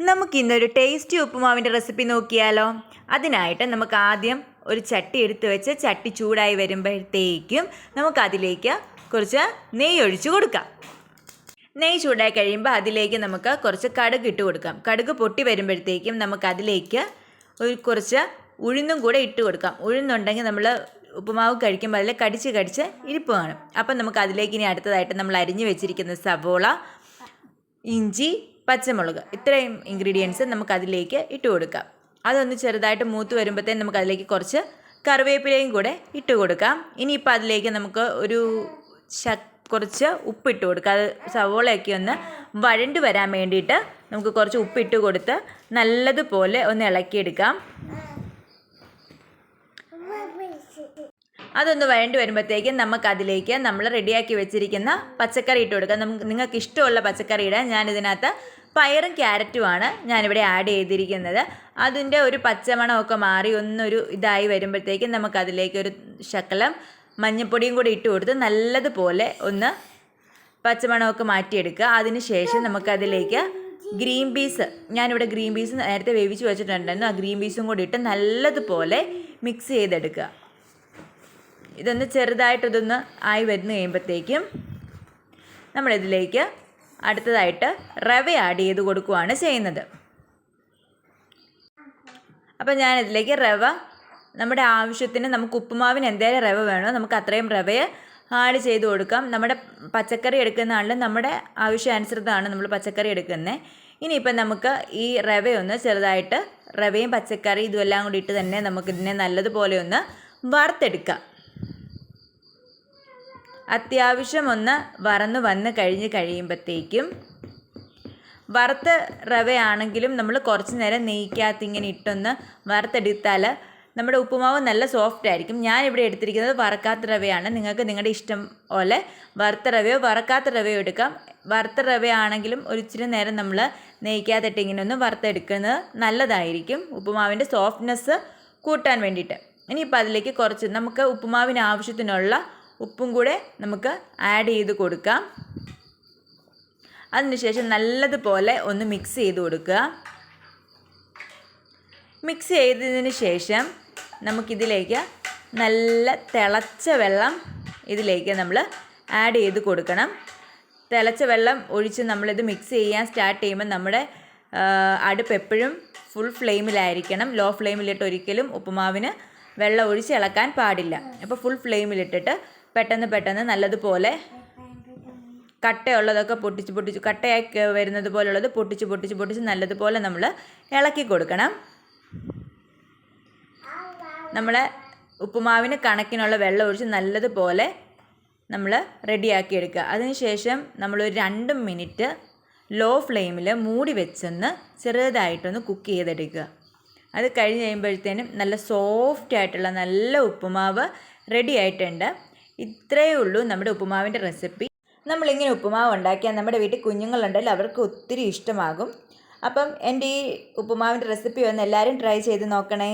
നമുക്ക് ഇന്നൊരു tasty ഉപ്പുമാവിന്റെ recipe നോക്കിയാലോ? അതിനായിട്ട് നമുക്ക് ആദ്യം ഒരു ചട്ടി എടുത്ത് വെച്ച് ചട്ടി ചൂടായി വരുമ്പോഴത്തേക്കും നമുക്ക് അതിലേക്ക് കുറച്ച് നെയ്യ് ഒഴിച്ചു കൊടുക്കാം. നെയ്യ് ചൂടായി കഴിയുമ്പോൾ അതിലേക്ക് നമുക്ക് കുറച്ച് കടുക് ഇട്ട് കൊടുക്കാം. കടുക് പൊട്ടി വരുമ്പോഴത്തേക്കും നമുക്ക് അതിലേക്ക് ഒരു കുറച്ച് ഉഴുന്നും കൂടെ ഇട്ട് കൊടുക്കാം. ഉഴുന്നുണ്ടെങ്കിൽ നമ്മൾ ഉപ്പുമാവ് കഴിക്കുമ്പോൾ അതിൽ കടിച്ച് കടിച്ച് ഇരിപ്പ് കാണും. അപ്പം നമുക്ക് അതിലേക്ക് ഇനി അടുത്തതായിട്ട് നമ്മൾ അരിഞ്ഞു വെച്ചിരിക്കുന്ന സവോള ഇഞ്ചി പച്ചമുളക് ഇത്രയും ഇൻഗ്രീഡിയൻസ് നമുക്ക് അതിലേക്ക് ഇട്ട് കൊടുക്കാം. അതൊന്ന് ചെറുതായിട്ട് മൂത്ത് വരുമ്പോഴത്തേന് നമുക്ക് അതിലേക്ക് കുറച്ച് കറിവേപ്പിലയും കൂടെ ഇട്ട് കൊടുക്കാം. ഇനിയിപ്പോൾ അതിലേക്ക് നമുക്ക് ഒരു കുറച്ച് ഉപ്പിട്ട് കൊടുക്കാം. അത് സവോളയൊക്കെ ഒന്ന് വഴണ്ട് വരാൻ വേണ്ടിയിട്ട് നമുക്ക് കുറച്ച് ഉപ്പിട്ട് കൊടുത്ത് നല്ലതുപോലെ ഒന്ന് ഇളക്കിയെടുക്കാം. അതൊന്ന് വഴണ്ടി വരുമ്പോഴത്തേക്കും നമുക്ക് അതിലേക്ക് നമ്മൾ റെഡിയാക്കി വെച്ചിരിക്കുന്ന പച്ചക്കറി ഇട്ട് കൊടുക്കാം. നമുക്ക് നിങ്ങൾക്ക് ഇഷ്ടമുള്ള പച്ചക്കറി ഇടാൻ ഞാൻ ഇതിനകത്ത് പയറും ക്യാരറ്റുമാണ് ഞാനിവിടെ ആഡ് ചെയ്തിരിക്കുന്നത്. അതിന്റെ ഒരു പച്ചമണമൊക്കെ മാറി ഒന്നൊരു ഇതായി വരുമ്പോഴത്തേക്കും നമുക്ക് അതിലേക്ക് ഒരു ശകലം മഞ്ഞൾപ്പൊടിയും കൂടി ഇട്ട് കൊടുത്ത് നല്ലതുപോലെ ഒന്ന് പച്ചമണമൊക്കെ മാറ്റിയെടുക്കുക. അതിന് ശേഷം നമുക്കതിലേക്ക് ഗ്രീൻ പീസ് ഞാനിവിടെ ഗ്രീൻ പീസ് നേരത്തെ വേവിച്ച് വെച്ചിട്ടുണ്ടായിരുന്നു. ആ ഗ്രീൻ പീസും കൂടി ഇട്ട് നല്ലതുപോലെ മിക്സ് ചെയ്തെടുക്കുക. ഇതൊന്ന് ചെറുതായിട്ട് ഇതൊന്ന് ആയി വരുന്ന കഴിയുമ്പോഴത്തേക്കും നമ്മളിതിലേക്ക് അടുത്തതായിട്ട് റവ ആഡ് ചെയ്ത് കൊടുക്കുകയാണ് ചെയ്യുന്നത്. അപ്പം ഞാനിതിലേക്ക് റവ നമ്മുടെ ആവശ്യത്തിന് നമുക്ക് ഉപ്പുമാവിന് എന്തേലും റവ വേണോ നമുക്ക് അത്രയും റവയെ ആഡ് ചെയ്ത് കൊടുക്കാം. നമ്മുടെ പച്ചക്കറി എടുക്കുന്ന ആളിൽ നമ്മുടെ ആവശ്യാനുസൃതമാണ് നമ്മൾ പച്ചക്കറി എടുക്കുന്നത് ഇനിയിപ്പം നമുക്ക് ഈ റവയൊന്ന് ചെറുതായിട്ട് റവയും പച്ചക്കറി ഇതുമെല്ലാം കൂടി ഇട്ട് തന്നെ നമുക്കിതിനെ നല്ലതുപോലെ ഒന്ന് വറുത്തെടുക്കാം. അത്യാവശ്യം ഒന്ന് വറന്ന് വന്ന് കഴിഞ്ഞ് കഴിയുമ്പോഴത്തേക്കും വറുത്ത റവയാണെങ്കിലും നമ്മൾ കുറച്ച് നേരം നെയ്ക്കകത്ത് ഇങ്ങനെ ഇട്ടൊന്ന് വറുത്തെടുത്താൽ നമ്മുടെ ഉപ്പുമാവ് നല്ല സോഫ്റ്റ് ആയിരിക്കും. ഞാൻ ഇവിടെ എടുത്തിരിക്കുന്നത് വറക്കാത്ത റവയാണ്. നിങ്ങൾക്ക് നിങ്ങളുടെ ഇഷ്ടം പോലെ വറുത്ത റവയോ വറക്കാത്ത റവയോ എടുക്കാം. വറുത്ത റവയാണെങ്കിലും ഒരിച്ചിരി നേരം നമ്മൾ നെയ്ക്കാത്തിട്ട് ഇങ്ങനെ ഒന്ന് വറുത്തെടുക്കുന്നത് നല്ലതായിരിക്കും. ഉപ്പുമാവിന്റെ സോഫ്റ്റ്നെസ് കൂട്ടാൻ വേണ്ടിയിട്ട്. ഇനിയിപ്പോൾ അതിലേക്ക് കുറച്ച് നമുക്ക് ഉപ്പുമാവിന് ആവശ്യത്തിനുള്ള ഉപ്പും കൂടെ നമുക്ക് ആഡ് ചെയ്ത് കൊടുക്കാം. അതിനുശേഷം നല്ലതുപോലെ ഒന്ന് മിക്സ് ചെയ്ത് കൊടുക്കുക. മിക്സ് ചെയ്തതിന് ശേഷം നമുക്കിതിലേക്ക് നല്ല തിളച്ച വെള്ളം ഇതിലേക്ക് നമ്മൾ ആഡ് ചെയ്ത് കൊടുക്കണം. തിളച്ച വെള്ളം ഒഴിച്ച് നമ്മളിത് മിക്സ് ചെയ്യാൻ സ്റ്റാർട്ട് ചെയ്യുമ്പോൾ നമ്മുടെ അടുപ്പ് എപ്പോഴും ഫുൾ ഫ്ലെയിമിലായിരിക്കണം ലോ ഫ്ലെയിമിലിട്ട് ഒരിക്കലും ഉപ്പുമാവിന് വെള്ളം ഒഴിച്ച് ഇളക്കാൻ പാടില്ല. അപ്പോൾ ഫുൾ ഫ്ലെയിമിലിട്ടിട്ട് പെട്ടെന്ന് പെട്ടെന്ന് നല്ലതുപോലെ കട്ടയുള്ളതൊക്കെ പൊട്ടിച്ച് പൊട്ടിച്ച് കട്ടയായി വരുന്നത് പോലുള്ളത് പൊട്ടിച്ച് പൊട്ടിച്ച് പൊട്ടിച്ച് നല്ലതുപോലെ നമ്മൾ ഇളക്കി കൊടുക്കണം. നമ്മൾ ഉപ്പുമാവിന് കണക്കിനുള്ള വെള്ളം ഒഴിച്ച് നല്ലതുപോലെ നമ്മൾ റെഡിയാക്കി എടുക്കുക. അതിനുശേഷം നമ്മളൊരു രണ്ട് മിനിറ്റ് ലോ ഫ്ലെയിമിൽ മൂടി വെച്ചൊന്ന് ചെറുതായിട്ടൊന്ന് കുക്ക് ചെയ്തെടുക്കുക. അത് കഴിഞ്ഞ് കഴിയുമ്പോഴത്തേനും നല്ല സോഫ്റ്റ് ആയിട്ടുള്ള നല്ല ഉപ്പുമാവ് റെഡി ആയിട്ടുണ്ട് ഇത്രയേ ഉള്ളൂ നമ്മുടെ ഉപ്പുമാവിന്റെ റെസിപ്പി. നമ്മളിങ്ങനെ ഉപ്പുമാവ് ഉണ്ടാക്കിയാൽ നമ്മുടെ വീട്ടിൽ കുഞ്ഞുങ്ങളുണ്ടെങ്കിൽ അവർക്ക് ഒത്തിരി ഇഷ്ടമാകും. അപ്പം എന്റെ ഈ ഉപ്പുമാവിന്റെ റെസിപ്പി ഒന്ന് എല്ലാവരും ട്രൈ ചെയ്ത് നോക്കണേ.